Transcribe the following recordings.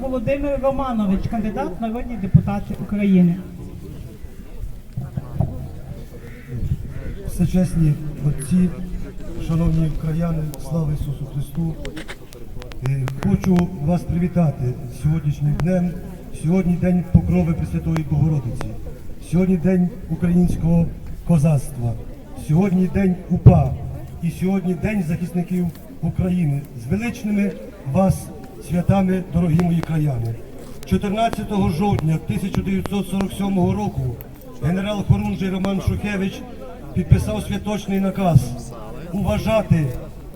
Володимир Романович, кандидат народні депутати України. Всечесні отці, шановні краяни, слава Ісусу Христу. Е, Хочу вас привітати сьогоднішнім днем. Сьогодні день покрови Пресвятої Богородиці. Сьогодні день українського козацтва. Сьогодні день УПА. І сьогодні день захисників України. З величними вас святами, дорогі мої краяни. 14 жовтня 1947 року генерал Хорунжий Роман Шухевич підписав святочний наказ уважати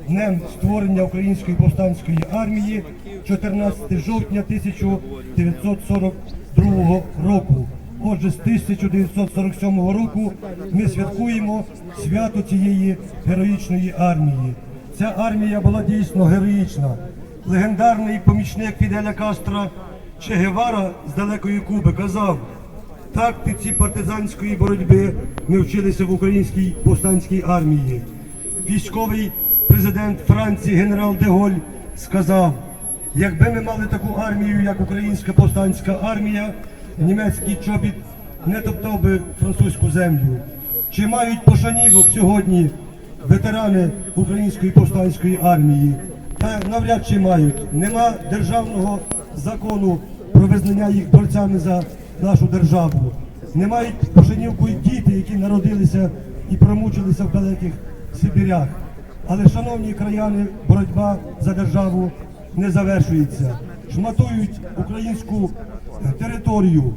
днем створення Української повстанської армії 14 жовтня 1942 року. Отже, з 1947 року ми святкуємо свято цієї героїчної армії. Ця армія була дійсно героїчна. Легендарний помічник Фіделя Кастро Че Гевара з далекої Куби казав, тактиці партизанської боротьби ми вчилися в українській повстанській армії. Військовий президент Франції генерал Деголь сказав, якби ми мали таку армію, як українська повстанська армія, німецький чобіт не топтав би французьку землю. Чи мають пошанівок сьогодні ветерани української повстанської армії? Навряд чи мають. Нема державного закону про визнання їх борцями за нашу державу. Не мають пошанівку і діти, які народилися і промучилися в далеких Сибірях. Але, шановні краяни, боротьба за державу не завершується. Шматують українську територію.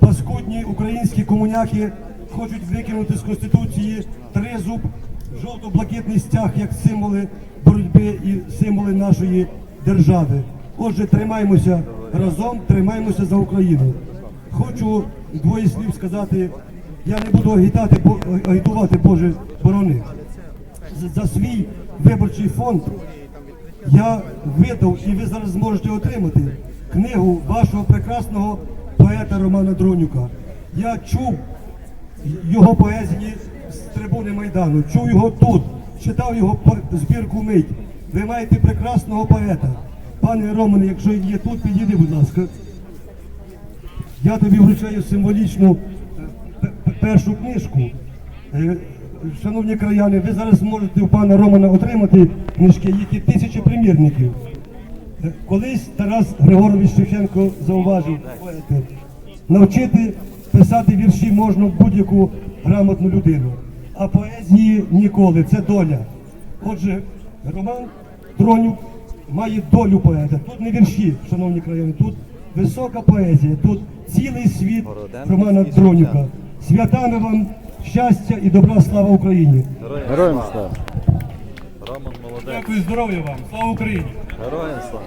Паскудні українські комуняки хочуть викинути з Конституції тризуб, жовто-блакитний стяг як символи боротьби і символи нашої держави. Отже, тримаймося разом, тримаймося за Україну. Хочу двоє слів сказати. Я не буду агітати, бо- агітувати Боже борони. За свій виборчий фонд я видав, і ви зараз зможете отримати книгу вашого прекрасного поета Романа Дронюка. Я чув його поезії з трибуни Майдану, чув його тут, читав його збірку мить. Ви маєте прекрасного поета. Пане Романе, якщо є тут, підійди, будь ласка. Я тобі вручаю символічну е, першу книжку. Е, Шановні краяни, ви зараз можете у пана Романа отримати книжки, які тисячі примірників. Е, Колись Тарас Григорович Шевченко зауважив, поети, навчити писати вірші можна будь-яку грамотну людину, а поезії ніколи, це доля. Отже, Роман Дронюк має долю поета. Тут не вірші, шановні краяни, тут висока поезія, тут цілий світ Романа Дронюка. Святами вам щастя і добра слава Україні! Героям слава! Роман молодець. Дякую, здоров'я вам! Слава Україні! Героям слава.